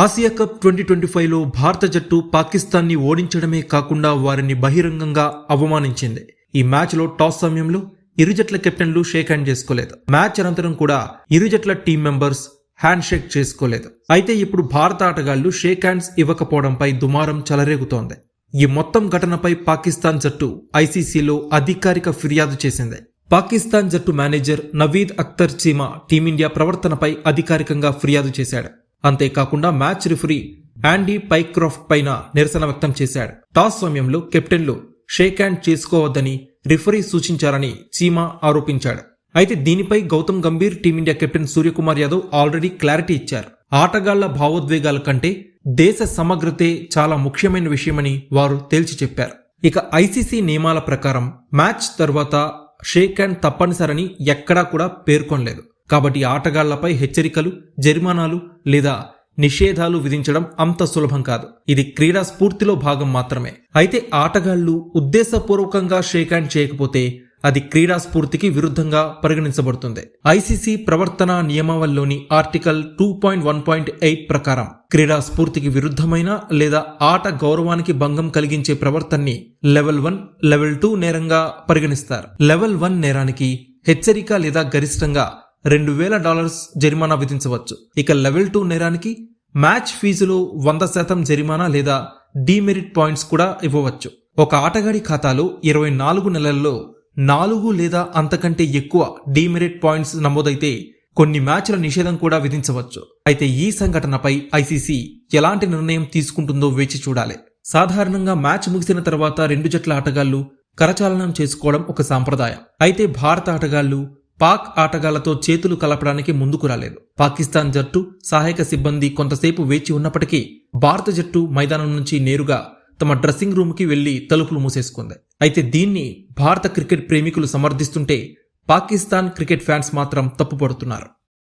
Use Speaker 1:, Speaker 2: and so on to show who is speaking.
Speaker 1: Asia cup twenty twenty ఫైవ్లో భారత జట్టు పాకిస్తాన్ని ఓడించడమే కాకుండా వారిని బహిరంగంగా అవమానించింది. ఈ మ్యాచ్లో టాస్ సమయంలో ఇరు జట్ల కెప్టెన్లు షేక్ హ్యాండ్ చేసుకోలేదు. మ్యాచ్ అనంతరం కూడా ఇరు జట్ల టీం మెంబర్స్ హ్యాండ్ షేక్ చేసుకోలేదు. అయితే ఇప్పుడు భారత ఆటగాళ్ళు షేక్ హ్యాండ్స్ ఇవ్వకపోవడంపై దుమారం చెలరేగుతోంది. ఈ మొత్తం ఘటనపై పాకిస్తాన్ జట్టు ఐసీసీలో అధికారిక ఫిర్యాదు చేసింది. పాకిస్తాన్ జట్టు manager Naveed Akhtar Cheema team India ప్రవర్తనపై అధికారికంగా ఫిర్యాదు చేశాడు. అంతేకాకుండా మ్యాచ్ రిఫరీ యాండీ పైక్రాఫ్ట్ పైన నిరసన వ్యక్తం చేశాడు. టాస్ సమయంలో కెప్టెన్లు షేక్ హ్యాండ్ చేసుకోవద్దని రిఫరీ సూచించారని చీమా ఆరోపించాడు. అయితే దీనిపై Gautam Gambhir team India captain Suryakumar Yadav already clarity ఇచ్చారు. ఆటగాళ్ళ భావోద్వేగాల కంటే దేశ సమగ్రతే చాలా ముఖ్యమైన విషయమని వారు తేల్చి చెప్పారు. ఇక ఐసీసీ నియమాల ప్రకారం మ్యాచ్ తర్వాత షేక్ హ్యాండ్ తప్పనిసరని ఎక్కడా కూడా పేర్కొనలేదు. కాబట్టి ఆటగాళ్ళపై హెచ్చరికలు జరిమానాలు లేదా నిషేధాలు విధించడం అంత సులభం కాదు. ఇది క్రీడా స్ఫూర్తిలో భాగం మాత్రమే. అయితే ఆటగాళ్ళు ఉద్దేశపూర్వకంగా షేక్ హ్యాండ్ చేయకపోతే అది క్రీడా స్ఫూర్తికి విరుద్ధంగా పరిగణించబడుతుంది. ఐసీసీ ప్రవర్తన నియమావళిలోని article two point one point eight ప్రకారం క్రీడా స్ఫూర్తికి విరుద్ధమైన లేదా ఆట గౌరవానికి భంగం కలిగించే ప్రవర్తనని లెవెల్ వన్ లెవెల్ టూ నేరంగా పరిగణిస్తారు. లెవెల్ వన్ నేరానికి హెచ్చరిక లేదా గరిష్టంగా రెండు వేల డాలర్స్ జరిమానా విధించవచ్చు. ఇక లెవెల్ టూ నేరానికి మ్యాచ్ ఫీజులో వంద శాతం జరిమానా లేదా డీమెరిట్ పాయింట్స్ కూడా ఇవ్వవచ్చు. ఒక ఆటగాడి ఖాతాలో ఇరవై నాలుగు నెలల్లో నాలుగు లేదా అంతకంటే ఎక్కువ డీమెరిట్ పాయింట్స్ నమోదైతే కొన్ని మ్యాచ్ల నిషేధం కూడా విధించవచ్చు. అయితే ఈ సంఘటనపై ఐసీసీ ఎలాంటి నిర్ణయం తీసుకుంటుందో వేచి చూడాలి. సాధారణంగా మ్యాచ్ ముగిసిన తర్వాత రెండు జట్ల ఆటగాళ్ళు కరచాలనం చేసుకోవడం ఒక సాంప్రదాయం. అయితే భారత ఆటగాళ్ళు పాక్ ఆటగాళ్ళతో చేతులు కలపడానికి ముందుకు రాలేదు. పాకిస్తాన్ జట్టు సహాయక సిబ్బంది కొంతసేపు వేచి ఉన్నప్పటికీ భారత జట్టు మైదానం నుంచి నేరుగా తమ డ్రెస్సింగ్ రూమ్కి వెళ్ళి తలుపులు మూసేసుకుంది. అయితే దీన్ని భారత క్రికెట్ ప్రేమికులు సమర్థిస్తుంటే పాకిస్తాన్ క్రికెట్ ఫ్యాన్స్ మాత్రం తప్పుపడుతున్నారు.